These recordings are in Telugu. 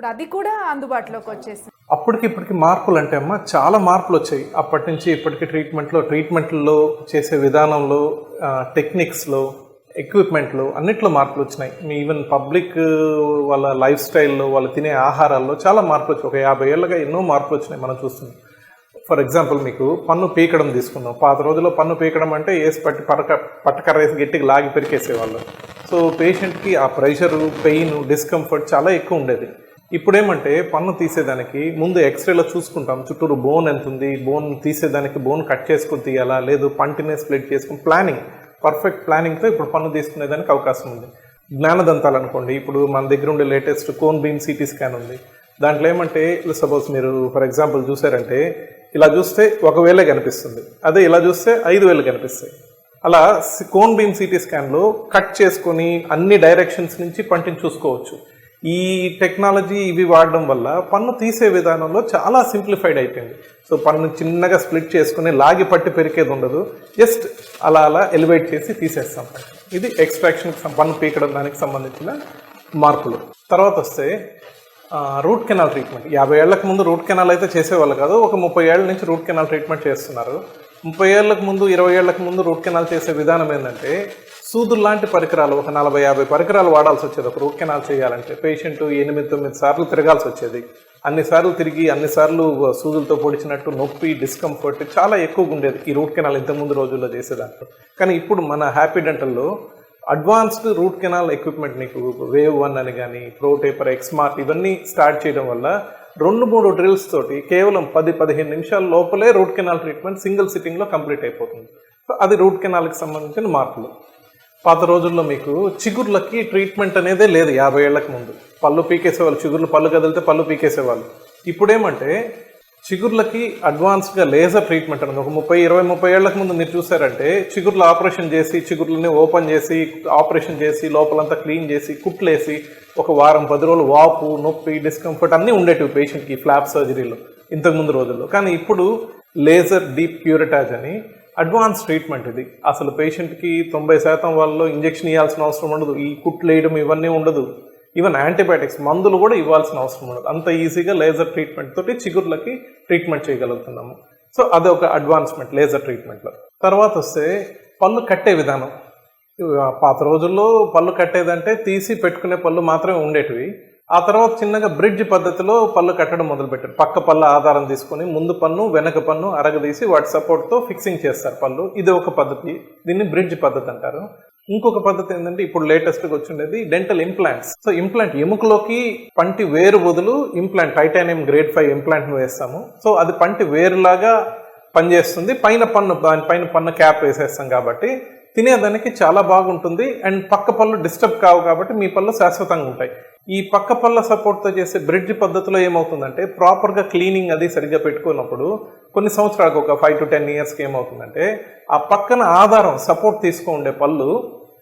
ఇప్పుడు అది కూడా అందుబాటులోకి వచ్చేసింది. అప్పటికి ఇప్పటికి మార్పులు అంటే అమ్మ చాలా మార్పులు వచ్చాయి. అప్పటి నుంచి ఇప్పటికి ట్రీట్మెంట్లో ట్రీట్మెంట్లో చేసే విధానంలో టెక్నిక్స్లో ఎక్విప్మెంట్లో అన్నిట్లో మార్పులు వచ్చినాయి. మీ ఈవెన్ పబ్లిక్ వాళ్ళ లైఫ్ స్టైల్లో వాళ్ళు తినే ఆహారాల్లో చాలా మార్పులు వచ్చాయి. ఒక యాభై ఏళ్ళగా ఎన్నో మార్పులు వచ్చినాయి మనం చూస్తున్నాం. ఫర్ ఎగ్జాంపుల్ మీకు పన్ను పీకడం తీసుకుందాం. పాత రోజుల్లో పన్ను పీకడం అంటే వేసి పట్టి పరక పట్టకర్ర వేసి గట్టిగా లాగి పెరికేసేవాళ్ళు. సో పేషెంట్కి ఆ ప్రెషరు పెయిన్ డిస్కంఫర్ట్ చాలా ఎక్కువ ఉండేది. ఇప్పుడేమంటే పన్ను తీసేదానికి ముందు ఎక్స్రేలో చూసుకుంటాం చుట్టూరు బోన్ ఎంత ఉంది బోన్ తీసేదానికి బోన్ కట్ చేసుకుని తీయాలా లేదు పంటినే స్ప్లిట్ చేసుకుని ప్లానింగ్ పర్ఫెక్ట్ ప్లానింగ్తో ఇప్పుడు పన్ను తీసుకునేదానికి అవకాశం ఉంది. జ్ఞానదంతాలు అనుకోండి ఇప్పుడు మన దగ్గర ఉండే latest cone beam CT scan ఉంది. దాంట్లో ఏమంటే సపోజ్ మీరు ఫర్ ఎగ్జాంపుల్ చూసారంటే ఇలా చూస్తే ఒకవేళ కనిపిస్తుంది అదే ఇలా చూస్తే ఐదు వేలు కనిపిస్తాయి. అలా కోన్ బీమ్ సిటీ స్కాన్లో కట్ చేసుకొని అన్ని డైరెక్షన్స్ నుంచి పంటిని చూసుకోవచ్చు. ఈ టెక్నాలజీ ఇవి వాడడం వల్ల పన్ను తీసే విధానంలో చాలా సింప్లిఫైడ్ అయిపోయింది. సో పన్ను చిన్నగా స్ప్లిట్ చేసుకుని లాగి పట్టి పెరికేది ఉండదు. జస్ట్ అలా అలా ఎలివేట్ చేసి తీసేస్తాం. ఇది ఎక్స్ట్రాక్షన్ పన్ను పీకడం దానికి సంబంధించిన మార్పులు. తర్వాత వస్తే రూట్ కెనాల్ ట్రీట్మెంట్. యాభై ఏళ్ళకు ముందు రూట్ కెనాల్ అయితే చేసేవాళ్ళు కాదు. ఒక ముప్పై ఏళ్ళ నుంచి రూట్ కెనాల్ ట్రీట్మెంట్ చేస్తున్నారు. ముప్పై ఏళ్ళకు ముందు ఇరవై ఏళ్ళకు ముందు రూట్ కెనాల్ చేసే విధానం ఏంటంటే సూదులు లాంటి పరికరాలు ఒక నలభై యాభై పరికరాలు వాడాల్సి వచ్చేది. ఒక రూట్ కెనాల్ చేయాలంటే పేషెంట్ ఎనిమిది తొమ్మిది సార్లు తిరగాల్సి వచ్చేది. అన్నిసార్లు తిరిగి అన్నిసార్లు సూదులతో పొడిచినట్టు నొప్పి డిస్కంఫర్ట్ చాలా ఎక్కువగా ఉండేది ఈ రూట్ కెనాల్ ఇంతకుముందు రోజుల్లో చేసేదాంట్లో. కానీ ఇప్పుడు మన హ్యాపీ డెంటల్లో అడ్వాన్స్డ్ రూట్ కెనాల్ ఎక్విప్మెంట్ నీకు వేవ్ వన్ అని కానీ ప్రోటేపర్ ఎక్స్మార్ట్ ఇవన్నీ స్టార్ట్ చేయడం వల్ల రెండు మూడు డ్రిల్స్ తోటి కేవలం పది పదిహేను నిమిషాల లోపలే రూట్ కెనాల్ ట్రీట్మెంట్ సింగిల్ సిట్టింగ్లో కంప్లీట్ అయిపోతుంది. సో అది రూట్ కెనాల్కి సంబంధించిన మార్పులు. పాత రోజుల్లో మీకు చిగుర్లకి ట్రీట్మెంట్ అనేదే లేదు యాభై ఏళ్ళకు ముందు. పళ్ళు పీకేసేవాళ్ళు చిగుర్లు పళ్ళు కదిలితే పళ్ళు పీకేసేవాళ్ళు. ఇప్పుడేమంటే చిగుర్లకి అడ్వాన్స్గా లేజర్ ట్రీట్మెంట్ అనేది ఒక ముప్పై ఇరవై ముప్పై ఏళ్ళకు ముందు మీరు చూసారంటే చిగుర్లు ఆపరేషన్ చేసి చిగుర్లని ఓపెన్ చేసి ఆపరేషన్ చేసి లోపలంతా క్లీన్ చేసి కుట్లేసి ఒక వారం పది రోజులు వాపు నొప్పి డిస్కంఫర్ట్ అన్నీ ఉండేటివి పేషెంట్కి ఫ్లాప్ సర్జరీలో ఇంతకుముందు రోజుల్లో. కానీ ఇప్పుడు లేజర్ డీప్ ప్యూరిటాజ్ అని అడ్వాన్స్ ట్రీట్మెంట్ ఇది. అసలు పేషెంట్కి తొంభై శాతం వాళ్ళు ఇంజెక్షన్ ఇవ్వాల్సిన అవసరం ఉండదు. ఈ కుట్లు వేయడం ఇవన్నీ ఉండదు. ఈవెన్ యాంటీబయాటిక్స్ మందులు కూడా ఇవ్వాల్సిన అవసరం ఉండదు. అంత ఈజీగా లేజర్ ట్రీట్మెంట్ తోటి చిగుర్లకి ట్రీట్మెంట్ చేయగలుగుతున్నాము. సో అదొక ఒక అడ్వాన్స్మెంట్ లేజర్ ట్రీట్మెంట్లో. తర్వాత వస్తే పళ్ళు కట్టే విధానం. పాత రోజుల్లో పళ్ళు కట్టేదంటే తీసి పెట్టుకునే పళ్ళు మాత్రమే ఉండేటివి. ఆ తర్వాత చిన్నగా బ్రిడ్జ్ పద్ధతిలో పళ్ళు కట్టడం మొదలుపెట్టారు. పక్క పళ్ళ ఆధారం తీసుకొని ముందు పన్ను వెనక పన్ను అరగదీసి వాటి సపోర్ట్తో ఫిక్సింగ్ చేస్తారు పళ్ళు. ఇది ఒక పద్ధతి. దీన్ని బ్రిడ్జ్ పద్ధతి అంటారు. ఇంకొక పద్ధతి ఏంటంటే ఇప్పుడు లేటెస్ట్గా వచ్చిండేది డెంటల్ ఇంప్లాంట్స్ సో ఇంప్లాంట్ ఎముకలోకి పంటి వేరు బదులు ఇంప్లాంట్ టైటానియం గ్రేడ్ ఫైవ్ ఇంప్లాంట్ను వేస్తాము. సో అది పంటి వేరులాగా పనిచేస్తుంది. పైన పన్ను దాని పైన పన్ను క్యాప్ వేసేస్తాం కాబట్టి తినేదానికి చాలా బాగుంటుంది. అండ్ పక్క పళ్ళు డిస్టర్బ్ కావు కాబట్టి మీ పళ్ళు శాశ్వతంగా ఉంటాయి. ఈ పక్క పళ్ళ సపోర్ట్తో చేసే బ్రిడ్జ్ పద్ధతిలో ఏమవుతుందంటే ప్రాపర్గా క్లీనింగ్ అది సరిగ్గా పెట్టుకున్నప్పుడు కొన్ని సంవత్సరాలకు ఒక ఫైవ్ టు టెన్ ఇయర్స్కి ఏమవుతుందంటే ఆ పక్కన ఆధారం సపోర్ట్ తీసుకో ఉండే పళ్ళు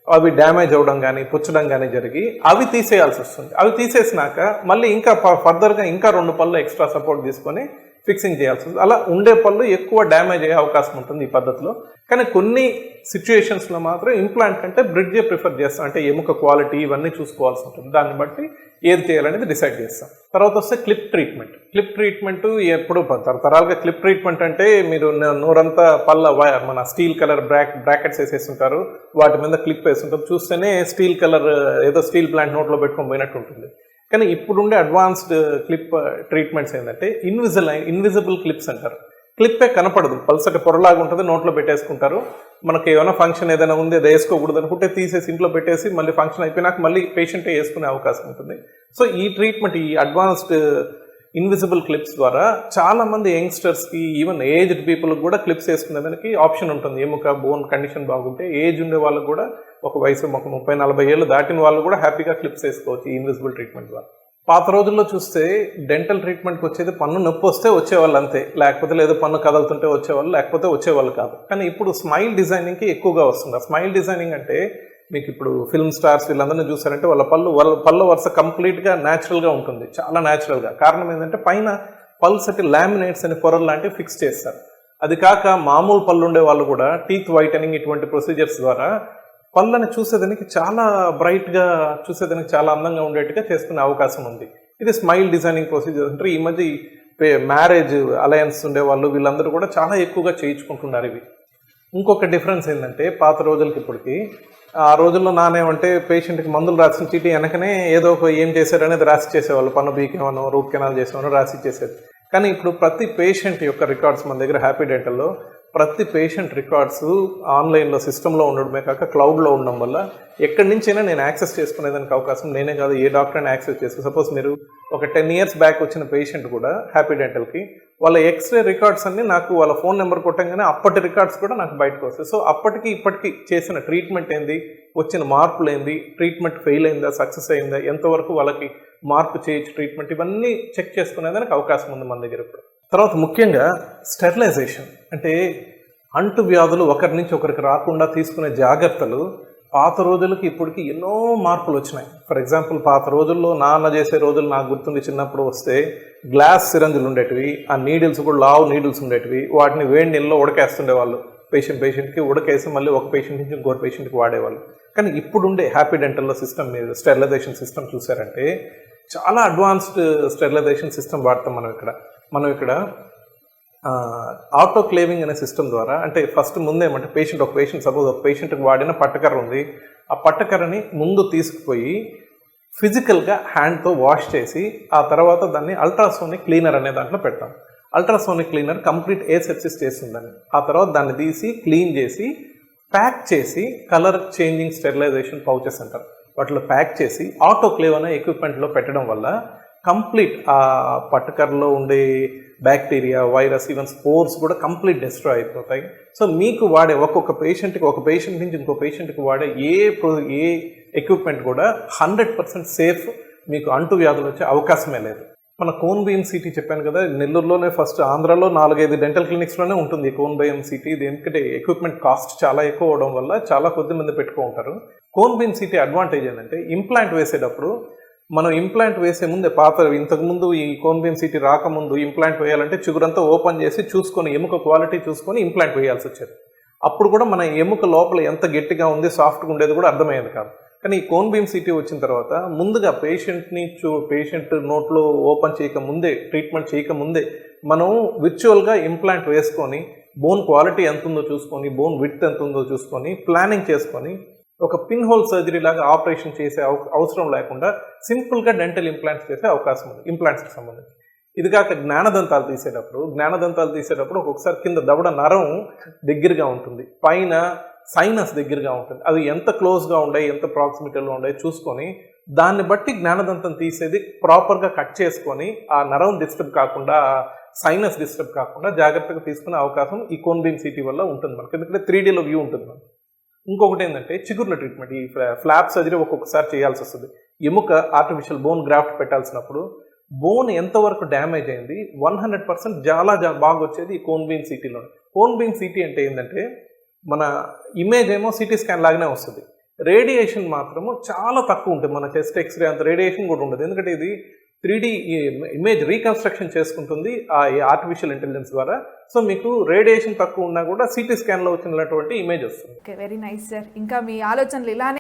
అవి డ్యామేజ్ అవ్వడం కానీ పుచ్చడం కానీ జరిగి అవి తీసేయాల్సి వస్తుంది. అవి తీసేసినాక మళ్ళీ ఇంకా ఫర్దర్గా ఇంకా రెండు పళ్ళు ఎక్స్ట్రా సపోర్ట్ తీసుకొని ఫిక్సింగ్ చేయాల్సి వస్తుంది. అలా ఉండే పళ్ళు ఎక్కువ డ్యామేజ్ అయ్యే అవకాశం ఉంటుంది ఈ పద్ధతిలో. కానీ కొన్ని సిచ్యుయేషన్స్లో మాత్రం ఇంప్లాంట్ అంటే బ్రిడ్జే ప్రిఫర్ చేస్తాం. అంటే ఎముక క్వాలిటీ ఇవన్నీ చూసుకోవాల్సి ఉంటుంది. దాన్ని బట్టి ఏది చేయాలనేది డిసైడ్ చేస్తాం. తర్వాత వస్తే క్లిప్ ట్రీట్మెంట్ క్లిప్ ట్రీట్మెంట్ ఎప్పుడు తరతరాలుగా క్లిప్ ట్రీట్మెంట్ అంటే మీరు నూరంతా పళ్ళ మన స్టీల్ కలర్ బ్రాక్ బ్రాకెట్స్ వేసేస్తుంటారు. వాటి మీద క్లిప్ వేస్తుంటారు. చూస్తేనే స్టీల్ కలర్ ఏదో స్టీల్ ప్లాంట్ నోట్లో పెట్టుకొని పోయినట్టు ఉంటుంది. కానీ ఇప్పుడుండే అడ్వాన్స్డ్ క్లిప్ ట్రీట్మెంట్స్ ఏంటంటే ఇన్విజిల్ ఇన్విజిబుల్ క్లిప్స్ అంటారు. క్లిప్పే కనపడదు. పల్సటి పొరలాగా ఉంటుంది నోట్లో పెట్టేసుకుంటారు. మనకి ఏమైనా ఫంక్షన్ ఏదైనా ఉంది అది వేసుకోకూడదు అనుకుంటే తీసేసి ఇంట్లో పెట్టేసి మళ్ళీ ఫంక్షన్ అయిపోయినాక మళ్ళీ పేషెంటే వేసుకునే అవకాశం ఉంటుంది. సో ఈ ట్రీట్మెంట్ ఈ అడ్వాన్స్డ్ ఇన్విజిబుల్ క్లిప్స్ ద్వారా చాలా మంది యంగ్స్టర్స్కి ఈవెన్ ఏజ్డ్ పీపుల్కి కూడా క్లిప్స్ వేసుకునేదానికి ఆప్షన్ ఉంటుంది. ఎముక బోన్ కండిషన్ బాగుంటే ఏజ్ ఉండే వాళ్ళకి కూడా ఒక వయసు ఒక ముప్పై నలభై ఏళ్ళు దాటిన వాళ్ళు కూడా హ్యాపీగా క్లిప్స్ వేసుకోవచ్చు ఈ ఇన్విజిబుల్ ట్రీట్మెంట్ ద్వారా పాత రోజుల్లో చూస్తే డెంటల్ ట్రీట్మెంట్కి వచ్చేది పన్ను నొప్పి వస్తే వచ్చేవాళ్ళు అంతే. లేకపోతే లేదు పన్ను కదులుతుంటే వచ్చేవాళ్ళు లేకపోతే వచ్చేవాళ్ళు కాదు. కానీ ఇప్పుడు స్మైల్ డిజైనింగ్కి ఎక్కువగా వస్తుంది. స్మైల్ డిజైనింగ్ అంటే మీకు ఇప్పుడు ఫిల్మ్ స్టార్స్ వీళ్ళందరినీ చూసారంటే వాళ్ళ పళ్ళు వాళ్ళ పళ్ళు వరుస కంప్లీట్గా న్యాచురల్గా ఉంటుంది. చాలా న్యాచురల్గా కారణం ఏంటంటే పైన పల్సటి లామినేట్స్ అని పొరలు లాంటివి ఫిక్స్ చేస్తారు. అది కాక మామూలు పళ్ళు ఉండే వాళ్ళు కూడా టీత్ వైటనింగ్ ఇటువంటి ప్రొసీజర్స్ ద్వారా పళ్ళని చూసేదానికి చాలా బ్రైట్గా చూసేదానికి చాలా అందంగా ఉండేట్టుగా చేసుకునే అవకాశం ఉంది. ఇది స్మైల్ డిజైనింగ్ ప్రొసీజర్ అంటే ఈ మధ్య మ్యారేజ్ అలయన్స్ ఉండే వాళ్ళు వీళ్ళందరూ కూడా చాలా ఎక్కువగా చేయించుకుంటున్నారు ఇవి. ఇంకొక డిఫరెన్స్ ఏంటంటే పాత రోజులకి ఇప్పటికి ఆ రోజుల్లో నానేమంటే పేషెంట్కి మందులు రాసిన చీటీ వెనకనే ఏదో ఒక ఏం చేశారు అనేది రాసి చేసేవాళ్ళు. పన్ను బీకేమనో రూట్ కెనాల్ చేసేవానో రాసి ఇచ్చేసేది కానీ ఇప్పుడు ప్రతి పేషెంట్ యొక్క రికార్డ్స్ మన దగ్గర హ్యాపీ డెంటల్లో ప్రతి పేషెంట్ రికార్డ్స్ ఆన్లైన్లో సిస్టంలో ఉండడమే కాక క్లౌడ్లో ఉండడం వల్ల ఎక్కడి నుంచైనా నేను యాక్సెస్ చేసుకునేదానికి అవకాశం నేనే కాదు ఏ డాక్టర్ అయినా యాక్సెస్ చేసుకో. సపోజ్ మీరు ఒక టెన్ ఇయర్స్ బ్యాక్ వచ్చిన పేషెంట్ కూడా హ్యాపీ డెంటల్కి వాళ్ళ ఎక్స్రే రికార్డ్స్ అన్ని నాకు వాళ్ళ ఫోన్ నెంబర్ కొట్టంగానే అప్పటి రికార్డ్స్ కూడా నాకు బయటకు వస్తాయి. సో అప్పటికి ఇప్పటికి చేసిన ట్రీట్మెంట్ ఏంది వచ్చిన మార్పులు ఏంది ట్రీట్మెంట్ ఫెయిల్ అయిందా సక్సెస్ అయిందా ఎంతవరకు వాళ్ళకి మార్పు చేయొచ్చు ట్రీట్మెంట్ ఇవన్నీ చెక్ చేసుకునేదానికి అవకాశం ఉంది మన దగ్గర ఇప్పుడు. తర్వాత ముఖ్యంగా స్టెరిలైజేషన్. అంటే అంటు వ్యాధులు ఒకరి నుంచి ఒకరికి రాకుండా తీసుకునే జాగ్రత్తలు పాత రోజులకి ఇప్పటికి ఎన్నో మార్పులు వచ్చినాయి. ఫర్ ఎగ్జాంపుల్ పాత రోజుల్లో నాన్న చేసే రోజులు నాకు గుర్తుండి చిన్నప్పుడు వస్తే గ్లాస్ సిరంజులు ఉండేటివి ఆ నీడిల్స్ కూడా లావు నీడిల్స్ ఉండేటివి వాటిని వేడి నీళ్ళలో ఉడకేస్తుండేవాళ్ళు. పేషెంట్ పేషెంట్కి ఉడకేసి మళ్ళీ ఒక పేషెంట్ నుంచి ఇంకో పేషెంట్కి వాడేవాళ్ళు. కానీ ఇప్పుడుండే హ్యాపీ డెంటల్లో సిస్టమ్ మీద స్టెరిలైజేషన్ సిస్టమ్ చూసారంటే చాలా అడ్వాన్స్డ్ స్టెరిలైజేషన్ సిస్టమ్ వాడతాం మనం ఇక్కడ. మనం ఇక్కడ ఆటో క్లేవింగ్ అనే సిస్టమ్ ద్వారా అంటే ఫస్ట్ ముందేమంటే పేషెంట్ ఒక పేషెంట్ సపోజ్ ఒక పేషెంట్కి వాడిన పట్టకర్ర ఉంది. ఆ పట్టకర్రని ముందు తీసుకుపోయి ఫిజికల్గా హ్యాండ్తో వాష్ చేసి ఆ తర్వాత దాన్ని అల్ట్రాసోనిక్ క్లీనర్ అనే దాంట్లో పెడతాం. Ultrasonic cleaner complete asepsis చేస్తుందని. ఆ తర్వాత దాన్ని తీసి క్లీన్ చేసి ప్యాక్ చేసి కలర్ చేంజింగ్ స్టెరిలైజేషన్ పౌచెస్ అంటారు వాటిలో ప్యాక్ చేసి ఆటోక్లేవ్ అనే ఎక్విప్మెంట్లో పెట్టడం వల్ల కంప్లీట్ ఆ పట్టుకర్రలో ఉండే బ్యాక్టీరియా వైరస్ ఈవెన్ స్పోర్స్ కూడా కంప్లీట్ డిస్ట్రాయ్ అయిపోతాయి. సో మీకు వాడే ఒక్కొక్క పేషెంట్కి ఒక పేషెంట్ నుంచి ఇంకో పేషెంట్కి వాడే ఏ ప్రో ఏ ఎక్విప్మెంట్ కూడా హండ్రెడ్ పర్సెంట్ సేఫ్ మీకు అంటు వ్యాధులు వచ్చే అవకాశమే లేదు. మన కోన్ బీఎం సిటీ చెప్పాను కదా నెల్లూరులోనే ఫస్ట్ ఆంధ్రాలో నాలుగైదు డెంటల్ క్లినిక్స్లోనే ఉంటుంది కోన్ సిటీ ఇది ఎందుకంటే ఎక్విప్మెంట్ కాస్ట్ చాలా ఎక్కువ అవడం వల్ల చాలా కొద్ది మంది పెట్టుకుంటారు. కోన్ బీఎం సిటీ అడ్వాంటేజ్ ఏంటంటే ఇంప్లాంట్ వేసేటప్పుడు మనం ఇంప్లాంట్ వేసే ముందే పాత ఇంతకుముందు ఈ కోన్ సిటీ రాకముందు ఇంప్లాంట్ వేయాలంటే చిగురంతా ఓపెన్ చేసి చూసుకొని ఎముక క్వాలిటీ చూసుకొని ఇంప్లాంట్ వేయాల్సి వచ్చేది. అప్పుడు కూడా మన ఎముక లోపల ఎంత గట్టిగా ఉంది సాఫ్ట్గా ఉండేది కూడా అర్థమయ్యేది కాదు. కానీ ఈ కోన్బీమ్ సిటీ వచ్చిన తర్వాత ముందుగా పేషెంట్ని చూ పేషెంట్ నోట్లో ఓపెన్ చేయక ముందే ట్రీట్మెంట్ చేయక ముందే మనం విర్చువల్గా ఇంప్లాంట్ వేసుకొని బోన్ క్వాలిటీ ఎంత ఉందో చూసుకొని బోన్ విడ్త్ ఎంత ఉందో చూసుకొని ప్లానింగ్ చేసుకొని ఒక పిన్ హోల్ సర్జరీ లాగా ఆపరేషన్ చేసే అవసరం లేకుండా సింపుల్గా డెంటల్ ఇంప్లాంట్స్ చేసే అవకాశం ఉంది. ఇంప్లాంట్స్కి సంబంధించి. ఇది కాక జ్ఞానదంతాలు తీసేటప్పుడు జ్ఞానదంతాలు తీసేటప్పుడు ఒక్కొక్కసారి కింద దవడ నరం దగ్గరగా ఉంటుంది. పైన సైనస్ దగ్గరగా ఉంటుంది. అది ఎంత క్లోజ్గా ఉండే ఎంత ప్రాక్సిమిటీలో ఉండే చూసుకొని దాన్ని బట్టి జ్ఞానదంతం తీసేది ప్రాపర్గా కట్ చేసుకొని ఆ నరం డిస్టర్బ్ కాకుండా సైనస్ డిస్టర్బ్ కాకుండా జాగ్రత్తగా తీసుకునే అవకాశం ఈ కోన్బీన్ సిటీ వల్ల ఉంటుంది మనకి. ఎందుకంటే త్రీ డీలో వ్యూ ఉంటుంది మనకి. ఇంకొకటి ఏంటంటే చిగుర్ల ట్రీట్మెంట్ ఈ ఫ్లాప్ సర్జరీ ఒక్కొక్కసారి చేయాల్సి వస్తుంది. ఎముక ఆర్టిఫిషియల్ బోన్ గ్రాఫ్ట్ పెట్టాల్సినప్పుడు బోన్ ఎంతవరకు డ్యామేజ్ అయింది? వన్ హండ్రెడ్ పర్సెంట్ చాలా బాగా వచ్చేది ఈ కోన్ బీన్ సిటీలో కోన్ బీన్ సిటీ అంటే ఏంటంటే మన ఇమేజ్ ఏమో సిటీ స్కాన్ లాగానే వస్తుంది. రేడియేషన్ మాత్రము చాలా తక్కువ ఉంటుంది. మన చెస్ట్ ఎక్స్రే అంత రేడియేషన్ కూడా ఉండదు. ఎందుకంటే ఇది త్రీ డి ఇమేజ్ రీకన్స్ట్రక్షన్ చేసుకుంటుంది ఆ ఆర్టిఫిషియల్ ఇంటెలిజెన్స్ ద్వారా. సో మీకు రేడియేషన్ తక్కువ ఉన్నా కూడా సిటీ స్కాన్లో వచ్చినటువంటి ఇమేజ్ వస్తుంది. ఓకే వెరీ నైస్ సార్ ఇంకా మీ ఆలోచనలు ఇలానే